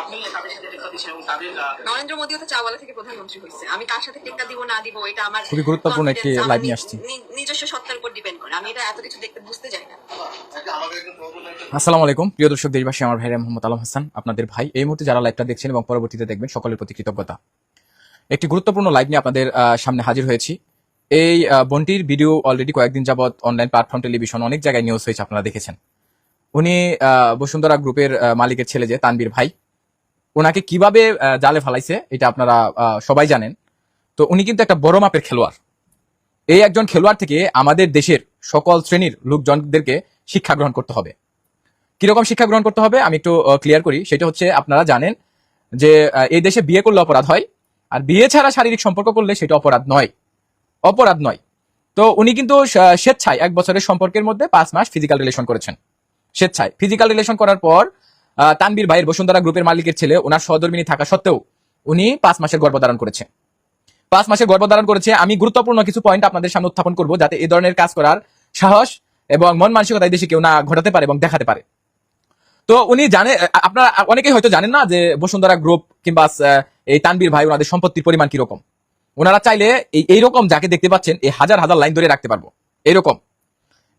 আপনি তাদের সাথে টেক্কা দিচ্ছেন এবং তাদের নরেন্দ্র মোদীও তো চাওয়ালা থেকে প্রধানমন্ত্রী হয়েছে। আমি কার সাথে টেক্কা দিব না দিব এটা আমার খুবই গুরুত্বপূর্ণ একটি নিয়ে আসছি। নিজস্ব সত্তার উপর ডিপেন্ড করে। আমি এটা এত কিছু দেখতে বুঝতে চাই না। আসসালামু আলাইকুম। প্রিয় দর্শক দেশবাসী আমার ভাই মোহাম্মদ আলম হাসান আপনাদের ভাই। এই মুহূর্তে যারা লাইভটা দেখছেন এবং পরবর্তীতে দেখবেন সকলের প্রতি কৃতজ্ঞতা। একটি গুরুত্বপূর্ণ লাইভ নিয়ে আপনাদের সামনে হাজির হয়েছি। এই বোনটির ভিডিও অলরেডি কয়েকদিন যাবত অনলাইন প্ল্যাটফর্ম টেলিভিশন অনেক জায়গায় নিউজ হয়েছে আপনারা দেখেছেন। উনি আহ, বসুন্ধরা গ্রুপের মালিকের ছেলে যে তানবীর ভাই। ওনাকে কীভাবে জালে ফালাইছে, এটা আপনারা সবাই জানেন। তো উনি কিন্তু একটা বড় মাপের খেলোয়াড়। এই একজন খেলোয়াড় থেকে আমাদের দেশের সকল শ্রেণির লোকজনদেরকে শিক্ষা গ্রহণ করতে হবে। কীরকম শিক্ষা গ্রহণ করতে হবে? আমি একটু ক্লিয়ার করি। সেটা হচ্ছে, আপনারা জানেন যে এই দেশে বিয়ে করলে অপরাধ হয়। আর বিয়ে ছাড়া শারীরিক সম্পর্ক করলে সেটা অপরাধ নয়। অপরাধ নয়। তো উনি কিন্তু স্বেচ্ছায় এক বছরের সম্পর্কের মধ্যে পাঁচ মাস ফিজিক্যাল রিলেশন করেছেন। স্বেচ্ছায়। ফিজিক্যাল রিলেশন করার পর তানবীর ভাইয়ের বসুন্ধরা গ্রুপের মালিকের ছেলে, ওনার সহধর্মিনী থাকা সত্ত্বেও উনি পাঁচ মাসের গর্ভধারণ করেছে। পাঁচ মাসের গর্ভধারণ করেছে। আমি গুরুত্বপূর্ণ কিছু পয়েন্ট আপনাদের সামনে উত্থাপন করব যাতে এই ধরনের কাজ করার সাহস এবং মন মানসিকতা দেশে কেউ না ঘটাতে পারে এবং দেখাতে পারে। তো উনি জানে, আপনারা অনেকেই হয়তো জানেন না যে বসুন্ধরা গ্রুপ কিংবা এই তানবীর ভাই, ওনাদের সম্পত্তির পরিমাণ কীরকম। ওনারা চাইলে এই এইরকম যাকে দেখতে পাচ্ছেন, এই হাজার হাজার লাইন ধরে রাখতে পারব। এরকম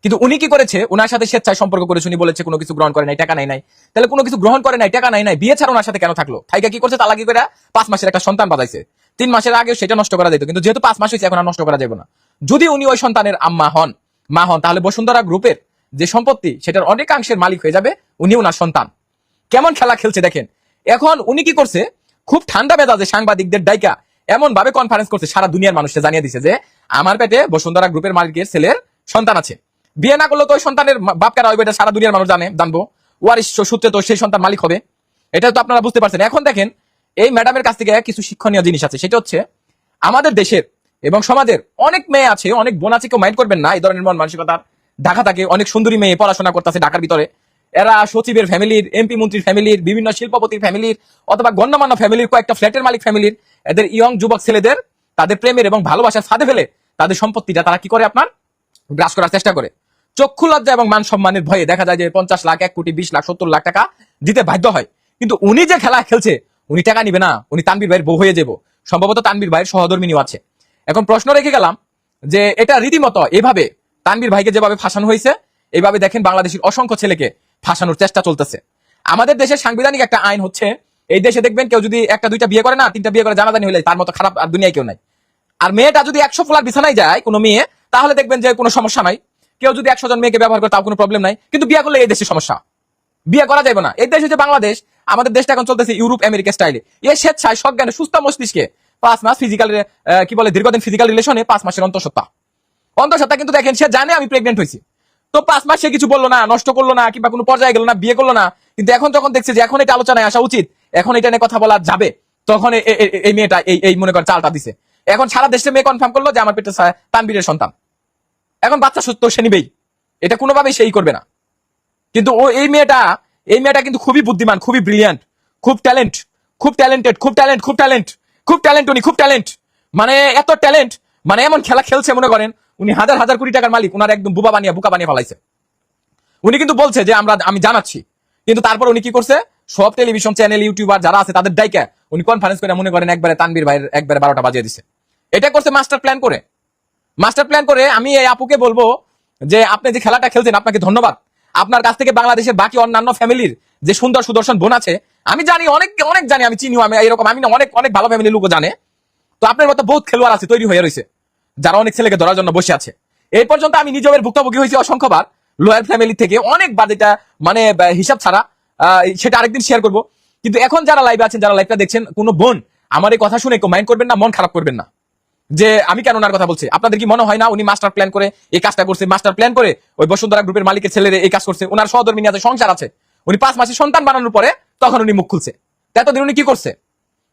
কিন্তু উনি কি করেছে? ওনার সাথে স্বেচ্ছায় সম্পর্ক করেছে, উনি বলেছে, কোনো কিছু গ্রহণ করে নাই, টাকা নাই নাই। তাহলে কোনো কিছু গ্রহণ করে নাই, টাকা নাই নাই, বিয়ে ছাড়া ওনার সাথে কেন থাকল? থাইকা কি করছে? তালাকি করে পাঁচ মাসের একটা সন্তান বাজাইছে তিন মাসের আগে সেটা নষ্ট করা যেত কিন্তু যেহেতু পাঁচ মাস হয়েছে, এখন আর নষ্ট করা যাবে না। যদি উনি ওই সন্তানের আম্মা হন, মা হন, তাহলে বসুন্ধরা গ্রুপের যে সম্পত্তি, সেটার অনেকাংশের মালিক হয়ে যাবে উনি ওনার সন্তান। কেমন খেলা খেলছে দেখেন। এখন উনি কি করছে? খুব ঠান্ডা মেজাজে সাংবাদিকদের ডাইকা এমন ভাবে কনফারেন্স করছে, সারা দুনিয়ার মানুষকে জানিয়ে দিছে যে, আমার পেটে বসুন্ধরা গ্রুপের মালিকের ছেলের সন্তান আছে। বিয়ে না করলে তো ওই সন্তানের বাপ কারা হইবে এটা সারা দুনিয়ার মানুষ জানে, জানব। ওয়ারিশ সূত্রে তো সেই সন্তান মালিক হবে। এটা তো আপনারা বুঝতে পারছেন। এখন দেখেন, এই ম্যাডামের কাছ থেকে কিছু শিক্ষণীয় জিনিস আছে। সেটা হচ্ছে, আমাদের দেশের এবং সমাজের অনেক মেয়ে আছে, অনেক বোন আছে, কেউ মাইন্ড করবেন না, এই ধরনের মন মানসিকতার। ঢাকা থাকে, অনেক সুন্দরী মেয়ে পড়াশোনা করতেছে ঢাকার ভিতরে। এরা সচিবের ফ্যামিলির এমপি মন্ত্রীর ফ্যামিলির বিভিন্ন শিল্পপতির ফ্যামিলির অথবা গণ্যমান্য ফ্যামিলির কয়েকটা ফ্ল্যাটের মালিক ফ্যামিলির এদের ইয়ং যুবক ছেলেদের, তাদের প্রেমের এবং ভালোবাসার ফাঁদে ফেলে তাদের সম্পত্তিটা তারা কি করে আপনার? গ্রাস করার চেষ্টা করে। চক্ষু লজ্জা এবং মান সম্মানের ভয়ে দেখা যায় যে পঞ্চাশ লাখ, এক কোটি, বিশ লাখ, সত্তর লাখ টাকা দিতে বাধ্য হয়। কিন্তু উনি যে খেলা খেলছে, উনি টাকা নিবে না, উনি তানবির ভাইয়ের বউ হয়ে যাব। সম্ভবত তানবীর ভাইয়ের সহধর্মিনীও আছে। এখন প্রশ্ন রেখে গেলাম যে এটা রীতিমতো এভাবে তানবীর ভাইকে যেভাবে ফাঁসানো হয়েছে, এইভাবে দেখেন বাংলাদেশের অসংখ্য ছেলেকে ফাঁসানোর চেষ্টা চলতেছে। আমাদের দেশের সাংবিধানিক একটা আইন হচ্ছে, এই দেশে দেখবেন কেউ যদি একটা, দুইটা বিয়ে করে না, তিনটা বিয়ে করে জানাজানি হলে তার মতো খারাপ আর দুনিয়ায় কেউ নাই। আর মেয়েটা যদি একশো ফোলার বিছানায় যায় কোনো মেয়ে, তাহলে দেখবেন যে কোনো সমস্যা নাই। কেউ যদি একশো জন মেয়েকে ব্যবহার করে তাও কোনো প্রবলেম নাই। কিন্তু বিয়ে করলে এই দেশে সমস্যা। বিয়ে করা যাবে না। এই দেশ হচ্ছে বাংলাদেশ। আমাদের দেশটা এখন চলতেছে ইউরোপ আমেরিকা স্টাইলে এ স্বেচ্ছায় সজ্ঞানে সুস্থ মস্তিষ্কে পাঁচ মাস ফিজিক্যাল কি বলে, দীর্ঘদিন ফিজিক্যাল রিলেশনে পাঁচ মাসের অন্তঃসত্ত্বা। অন্তঃসত্ত্বা কিন্তু দেখেন, সে জানে আমি প্রেগনেন্ট হয়েছি। তো পাঁচ মাস সে কিছু বলল না, নষ্ট করল না, কিংবা কোনো পর্যায়ে গেল না, বিয়ে করল না। কিন্তু এখন যখন দেখছে যে এখন এটা আলোচনায় আসা উচিত, এখন এটা নিয়ে কথা বলা যাবে, তখন এই মেয়েটা এই মনে করেন চালটা দিছে। এখন সারা দেশে মেয়ে কনফার্ম করল যে আমার পেটে তানবীরের সন্তান। এখন বাচ্চা সত্য সে নিবেই। এটা কোনোভাবেই সেই করবে না। কিন্তু ও, এই মেয়েটা এই মেয়েটা কিন্তু খুবই বুদ্ধিমান, খুবই ব্রিলিয়ান্ট খুব ট্যালেন্ট খুব ট্যালেন্টেড খুব ট্যালেন্ট খুব ট্যালেন্ট খুব ট্যালেন্ট উনি, খুব ট্যালেন্ট মানে এত ট্যালেন্ট মানে এমন খেলা খেলছে মনে করেন, উনি হাজার হাজার কোটি টাকার মালিক, উনার একদম বুবা বানিয়ে, বুকা বানিয়ে ফেলাইছে। উনি কিন্তু বলছে যে আমরা, আমি জানাচ্ছি। কিন্তু তারপর উনি কি করছে? সব টেলিভিশন চ্যানেল ইউটিউবার যারা আছে, তাদের ডাইকা উনি কনফারেন্স করে মনে করেন একবারে তানবীর ভাইয়ের একবারে বারোটা বাজিয়ে দিছে। এটা করছে মাস্টার প্ল্যান করে। মাস্টার প্ল্যান করে আমি এই আপুকে বলব যে, আপনি যে খেলাটা খেলছেন, আপনাকে ধন্যবাদ। আপনার কাছ থেকে বাংলাদেশের বাকি অন্যান্য ফ্যামিলির যে সুন্দর সুদর্শন বোন আছে, আমি জানি, অনেক অনেক জানি, আমি চিনিও, আমি এরকম, আমি অনেক অনেক ভালো ফ্যামিলির লোকও জানে। তো আপনার মতো বহুত খেলোয়াড় আছে, তৈরি হয়ে রয়েছে, যারা অনেক ছেলেকে ধরার জন্য বসে আছে। এই পর্যন্ত আমি নিজের ভুক্তভোগী হয়েছি অসংখ্যবার লোয়ার ফ্যামিলি থেকে অনেকবার যেটা মানে হিসাব ছাড়া সেটা আরেকদিন শেয়ার করব। কিন্তু এখন যারা লাইভে আছেন, যারা লাইভটা দেখছেন, কোনো বোন, আমার এই কথা শুনে মাইন্ড করবেন না, মন খারাপ করবেন না। যে আমি কেন ওনার কথা বলছি? আপনাদের কি মনে হয় না উনি মাস্টার প্ল্যান করে এই কাজটা করছে? মাস্টার প্ল্যান করে ওই বসুন্ধরা গ্রুপের মালিকের ছেলেরে এই কাজ করছে? ওনার সহধর্মিনী আছে সংসার আছে, উনি পাঁচ মাসে সন্তান বানানোর পরে তখন উনি মুখ খুলছে। এতদিন উনি কি করছে?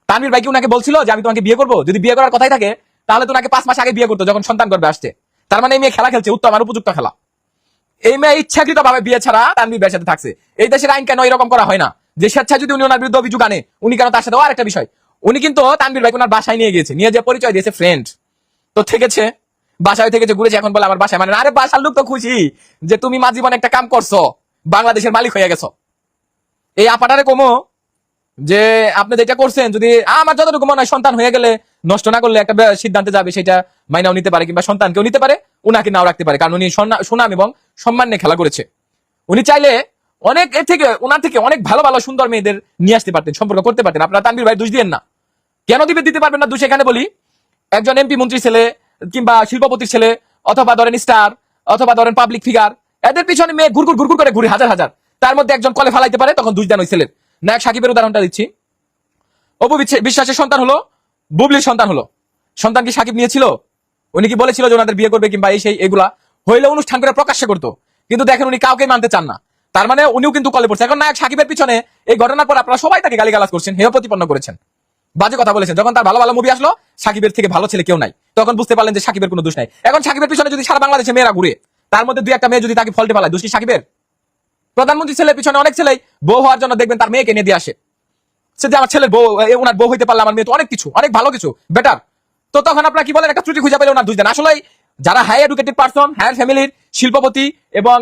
তানভীর ভাই কি উনাকে বলছিল যে, আমি তোমাকে বিয়ে করব? যদি বিয়ে করার কথাই থাকে, তাহলে তো ওনাকে পাঁচ মাস আগে বিয়ে করতো যখন সন্তান করবে আসছে। তার মানে এই মেয়ে খেলা খেলছে, উত্তম আর উপযুক্ত খেলা। এই মেয়ে ইচ্ছাকৃত ভাবে বিয়ে ছাড়া তানভীর ভাইয়ের সাথে থাকছে। এই দেশের আইন কেন এরকম করা হয় না? যে স্বেচ্ছা যদি উনি ওনার বিরুদ্ধে অভিযোগ আনে, উনি কেন তার সাথে? আর একটা বিষয়। উনি কিন্তু তানভীর ভাই ওনার বাসায় নিয়ে গেছে নিয়ে যে পরিচয় দিয়েছে ফ্রেন্ড তো থেকেছে, বাসায় থেকেছে, ঘুরেছে, এখন বলে আমার বাসায় মানে আরে বাসার লোক তো খুশি যে তুমি মা জীবনে একটা কাম করছ, বাংলাদেশের মালিক হয়ে গেছো। এই আপাটারে কমো যে আপনি যেটা করছেন, যদি আমার যতটুকু মনে হয় সন্তান হয়ে গেলে নষ্ট না করলে একটা সিদ্ধান্তে যাবে, সেটা মাইনাও নিতে পারে কিংবা সন্তানকেও নিতে পারে, উনাকে নাও রাখতে পারে, কারণ উনি সুনাম এবং সম্মান নিয়ে খেলা করেছে। উনি চাইলে অনেক এর থেকে ওনার থেকে অনেক ভালো ভালো সুন্দর মেয়েদের নিয়ে আসতে পারতেন, সম্পর্ক করতে পারতেন। আপনারা তানভীর ভাই দোষ দিয়েন না। কেন দিবে, দিতে পারবেন না, দোষ এখানে বলি। একজন এমপি মন্ত্রী ছেলে কিংবা শিল্পপতির ছেলে, অথবা ধরেন স্টার অথবা ধরেন পাবলিক ফিগার এদের পিছনে মেয়ে ঘুরঘুর ঘুরঘুর করে ঘুরে, হাজার হাজার। তার মধ্যে একজন কলে ফালাইতে পারে, তখন দুই দেন ওই ছেলের। নায়ক সাকিবের উদাহরণটা দিচ্ছি। অপু বিশ্বাসের সন্তান হলো, বুবলির সন্তান হলো। সন্তান কি সাকিব নিয়েছিল? উনি কি বলেছিল যে ওনাদের বিয়ে করবে কিংবা এই সেই এগুলা? হইলে অনুষ্ঠান করে প্রকাশ্য করতো। কিন্তু দেখেন উনি কাউকে মানতে চান না। তার মানে উনিও কিন্তু কলে পড়ছে। এখন নায়ক সাকিবের পিছনে এই ঘটনার পর আপনারা সবাই তাকে গালিগালাজ করছেন, হেয় প্রতিপন্ন করেছেন। বাজে কথা বলেছেন। যখন তার ভালো ভালো মুভি আসলো, সাকিবের থেকে ভালো ছেলে কেউ নাই। তখন বুঝতে পারলেন যে সাকিবের কোনো দোষ নাই। এখন সাকিবের পিছনে যদি সারা বাংলাদেশে মেয়েরা ঘুরে, তার মধ্যে দুই একটা মেয়ে যদি তাকে ফলতে পালায়, দোষ সাকিবের? প্রধানমন্ত্রী ছেলের পিছনে অনেক ছেলেই বউ হওয়ার জন্য দেখবেন তার মেয়েকে নিয়ে দিয়ে আসে। সে যে আমার ছেলের বউ ওনার বউ হইতে পারলে আমার মেয়ে তো অনেক কিছু, অনেক ভালো কিছু বেটার তো তখন আপনারা কি বলেন, একটা ত্রুটি খুঁজে পেলে ওনার দুই দেন। আসলে যারা হাই এডুকেটেড পার্সন হায়ার ফ্যামিলির শিল্পপতি এবং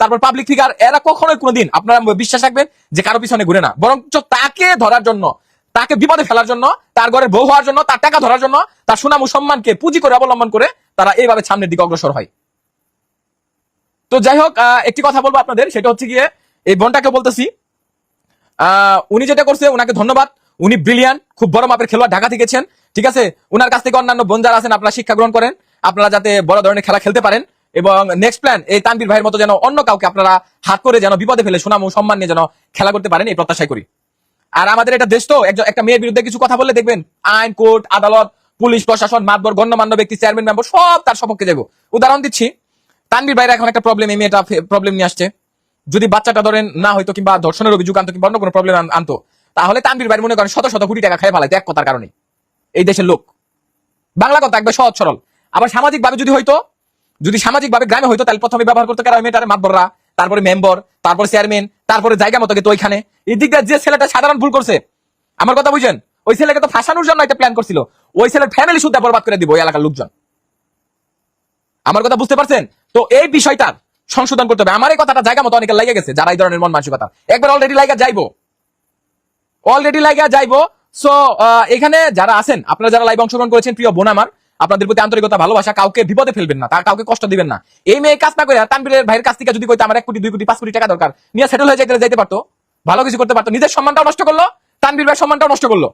তারপর পাবলিক ফিগার এরা কখনোই কোনোদিন আপনারা বিশ্বাস রাখবেন যে কারও পিছনে ঘুরে না। বরং তাকে ধরার জন্য তাকে বিপদে ফেলার জন্য তার ঘরে বউ হওয়ার জন্য তার টাকা ধরার জন্য তার সুনাম ও সম্মানকে পুঁজি করে অবলম্বন করে তারা এইভাবে সামনের দিকে অগ্রসর হয়। তো যাই হোক একটি কথা বলব আপনাদের সেটা হচ্ছে গিয়ে এই বোনটাকে বলতেছি আহ, উনি যেটা করছে ওনাকে ধন্যবাদ। উনি ব্রিলিয়ান খুব বড় মাপের খেলোয়াড় ঢাকা থেকেছেন ঠিক আছে? উনার কাছ থেকে অন্যান্য বোন যারা আছেন আপনারা শিক্ষা গ্রহণ করেন আপনারা যাতে বড় ধরনের খেলা খেলতে পারেন। এবং নেক্সট প্ল্যান এই তানবীর ভাইয়ের মতো যেন অন্য কাউকে আপনারা হাত করে যেন বিপদে ফেলে সুনাম ও সম্মান নিয়ে যেন খেলা করতে পারেন এই প্রত্যাশাই করি। আর আমাদের এটা দেশ তো একটা মেয়ের বিরুদ্ধে কিছু কথা বললে দেখবেন, আইন, কোর্ট, আদালত, পুলিশ, প্রশাসন, মাতবর, গণ্যমান্য ব্যক্তি, চেয়ারম্যান, মেম্বার, সব তার সপক্ষে যাব উদাহরণ দিচ্ছি তানবীর ভাইরা এখন একটা প্রবলেম এই মেয়েটা প্রবলেম নিয়ে আসছে। যদি বাচ্চাটা ধরেন না হয়তো কিংবা ধর্ষণের অভিযোগ আনতো কিংবা অন্য কোনো প্রবলেম আনতো, তাহলে তানবির ভাই মনে করেন শত শত কোটি টাকা খাই ফেলাইতো এক কথার কারণে। এই দেশের লোক। বাংলা কথা একবার সহজ সরল। আবার সামাজিক ভাবে যদি হয়তো যদি সামাজিক ভাবে গ্রামে হয়তো তাহলে প্রথমে ব্যবহার করতে কারা? মেয়েটার মাতবররা, তারপরে মেম্বার তারপরে চেয়ারম্যান তারপরে জায়গা মতো তো ওইখানে। এই দিক দিয়ে যে ছেলেটা সাধারণ ভুল করছে, আমার কথা বুঝেন? ওই ছেলেকে তো ফাঁসানোর জন্য একটা প্ল্যান করছিল। ওই ছেলের ফ্যামিলি শুদ্ধ বরবাদ করে দিব ওই এলাকার লোকজন। আমার কথা বুঝতে পারছেন? তো এই বিষয়টার সংশোধন করতে হবে। আমার এই কথাটা জায়গা মতো অনেকে লাগে গেছে, যারা এই ধরনের মন মানসিকতা। একবার অলরেডি লাইগা যাইবো। অলরেডি লাইগা যাইবো। সো এখানে যারা আছেন, আপনারা যারা লাইভ অংশগ্রহণ করেছেন, প্রিয় বোন আমার আপনাদের প্রতি আন্তরিকতা, ভালোবাসা কাউকে বিপদে ফেলবেন না, তার কাউকে কষ্ট দিবেন না। এই মেয়ে কাজ না করে তানবীরের ভাইয়ের কাছ থেকে যদি কইতে আমার এক কোটি, দুই কোটি, পাঁচ কোটি টাকা দরকার, নিয়ে সেটেল হয়ে যাইতে যাইতে পারতো, ভালো কিছু করতে পারতো, নিজের সম্মানটাও নষ্ট করল তানবীর ভাইয়ের সম্মানটাও নষ্ট করল।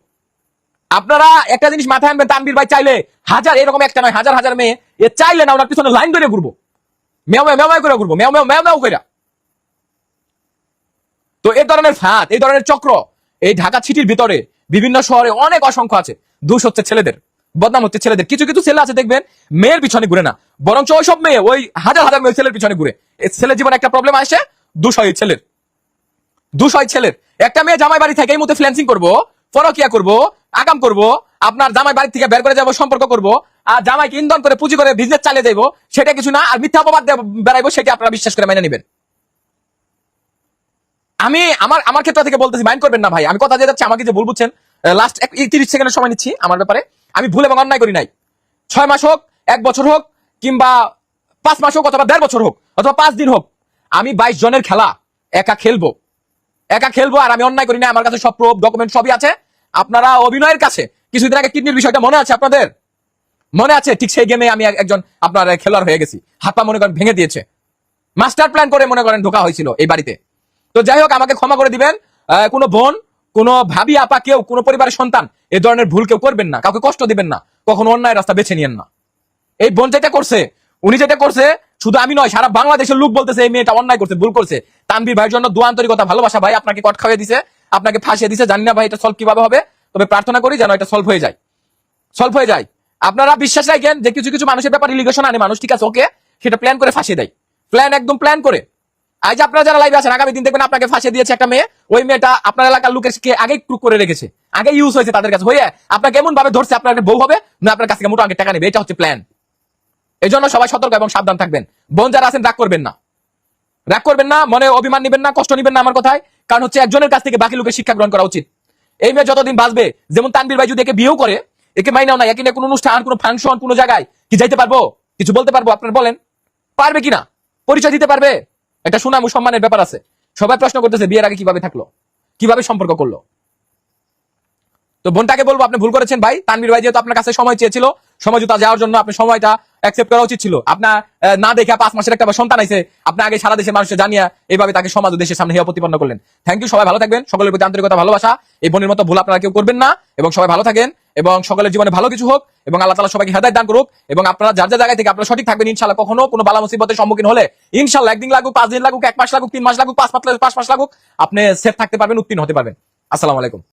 আপনারা একটা জিনিস মাথায় আনবেন তানবীর ভাই চাইলে হাজার, এরকম একটা নয়, হাজার হাজার মেয়ে, এ চাইলে না ওনার পিছনে লাইন ধরে ঘুরবো। মেও মেও মেও করে ঘুরবো মেও মেও মেও করে তো এই ধরনের ফাঁদ এই ধরনের চক্র, এই ঢাকা সিটির ভিতরে বিভিন্ন শহরে অনেক অসংখ্য আছে, দোষ হচ্ছে ছেলেদের। বদনাম হচ্ছে ছেলেদের। কিছু কিছু ছেলে আছে, দেখবেন, মেয়ের পিছনে ঘুরে না। বরঞ্চ ওই সব মেয়ে, ওই হাজার হাজার মেয়ে ছেলের পিছনে ঘুরে। ছেলের জীবনে একটা প্রবলেম আসে দোষ হয় ছেলের। দোষ হয় ছেলের। একটা মেয়ে জামাই বাড়ি থেকে এই মধ্যে ফ্ল্যান্সিং করব, পরকিয়া করব, আগাম করব, আপনার জামাই বাড়ি থেকে বের করে যাব, সম্পর্ক করব, আর জামাইকে ইন্ধন করে পুঁজি করে বিজনেস চালিয়ে যাব সেটা কিছু না, আর মিথ্যা অপবাদ বেড়াইবো, সেটা আপনারা বিশ্বাস করে মেনে নেবেন। আমি আমার আমার ক্ষেত্র থেকে বলতেছি মাইন্ড করবেন না ভাই। আমি কথা দিয়ে যাচ্ছি, আমাকে যে ভুল লাস্ট তিরিশ সেকেন্ডের সময় নিচ্ছি আমার ব্যাপারে। আমি ভুল এবং অন্যায় করি নাই। ছয় মাস হোক, এক বছর হোক, কিংবা পাঁচ মাস হোক অথবা দেড় বছর হোক, অথবা পাঁচ দিন হোক, আমি বাইশ জনের খেলা একা খেলব। একা খেলব আর আমি অন্যায় করি না আমার কাছে সব প্রুফ, ডকুমেন্ট সবই আছে। আপনারা অভিনয়ের কাছে, কিছুদিন আগে কিডনির বিষয়টা মনে আছে আপনাদের? মনে আছে? ঠিক সেই গেমে আমি একজন আপনার খেলোয়াড় হয়ে গেছি। হাত পা মনে করেন ভেঙে দিয়েছে। মাস্টার প্ল্যান করে মনে করেন ঢোকা হয়েছিল এই বাড়িতে। তো যাই হোক, আমাকে ক্ষমা করে দিবেন। কোনো বোন কোনো ভাবি, আপা কেউ, কোনো পরিবারের সন্তান এই ধরনের ভুল কেউ করবেন না, কাউকে কষ্ট দিবেন না, কখনো অন্যায় রাস্তা বেছে নিয়েন না। এই বোন যেটা করছে, উনি যেটা করছে, শুধু আমি নয়, সারা বাংলাদেশের লোক বলতেছে এই মেয়েটা অন্যায় করছে, ভুল করছে। তানবীর ভাইয়ের জন্য দোয়া আন্তরিকতা, ভালোবাসা ভাই, আপনাকে কট খাওয়িয়ে দিছে, আপনাকে ফাঁসিয়ে দিছে, জানি না ভাই এটা সলভ কীভাবে হবে, তবে প্রার্থনা করি যেন এটা সলভ হয়ে যায়। সলভ হয়ে যায়। আপনারা বিশ্বাস রাখেন যে কিছু কিছু মানুষের ব্যাপারে ইলিগেশন আনে, মানুষ ঠিক আছে, ওকে, সেটা প্ল্যান করে ফাঁসিয়ে দেয়। প্ল্যান একদম প্ল্যান করে। আজ আপনারা যারা লাইভে আছেন, আগামী দিন দেখবেন আপনাকে ফাঁসিয়ে দিয়েছে একটা মেয়ে। ওই মেয়েটা আপনার এলাকার লোকের আগে ক্রুক করে রেখেছে। আগে ইউজ হয়েছে তাদের কাছে। হয়ে, আপনাকে এমন ভাবে ধরছে, আপনার বউ হবে, না আপনার কাছ থেকে মোটা অঙ্কের টাকা নেবে। এটা হচ্ছে প্ল্যান এই জন্য সবাই সতর্ক এবং সাবধান থাকবেন। বোন যারা আছেন, রাগ করবেন না। রাগ করবেন না, মনে অভিমান নিবেন না, কষ্ট নিবেন না আমার কথায়। কারণ হচ্ছে একজনের কাছ থেকে বাকি লোকের শিক্ষা গ্রহণ করা উচিত। এই মেয়ে যতদিন বাঁচবে, যেমন তানবীর ভাই যদি একে বিয়েও করে, একে মাইনাও না, একে নিয়ে কোনো অনুষ্ঠান, কোনো ফাংশন কোনো জায়গায় কি যাইতে পারব? কিছু বলতে পারব? আপনার বলেন। পারবে কিনা? পরিচয় দিতে পারবে? একটা সুনাম ও সম্মানের ব্যাপার আছে। সবাই প্রশ্ন করতেছে, বিয়ের আগে কীভাবে থাকল? কীভাবে সম্পর্ক করল? তো বোনটাকে বলব, আপনি ভুল করেছেন ভাই। তানবির ভাই যেহেতু আপনার কাছে সময় চেয়েছিল সমঝোতা যাওয়ার জন্য আপনি সময়টা অ্যাকসেপ্ট করা উচিত ছিল। আপনার না দেখে পাঁচ মাসের একটা সন্তান আছে আপনি আগে সারা দেশের মানুষকে জানিয়ে এইভাবে তাকে সমাজ দেশের সামনে হিয়া প্রতিপন্ন করলেন। থ্যাংক ইউ সবাই ভালো থাকবেন। সকলের প্রতি আন্তরিকতা, ভালোবাসা, এই বোনের মতো ভুল আপনারা কেউ করবেন না। এবং সবাই ভালো থাকেন এবং সকলের জীবনে ভালো কিছু হোক এবং আল্লাহ তালা সবাইকে হেদায়ত দান করুক এবং আপনারা যার যার জায়গায় থেকে আপনারা সঠিক থাকবেন ইনশাল্লাহ কখনো কোনো বালা মুসিবতের সম্মুখীন হলে ইনশাল্লাহ একদিন লাগুক, পাঁচ দিন লাগুক, এক মাস লাগুক, তিন মাস লাগুক, পাঁচ মাস লাগুক, পাঁচ মাস লাগুক, আপনি সেফ থাকতে পারবেন, উত্তীর্ণ হতে পারবেন। আসসালামু আলাইকুম।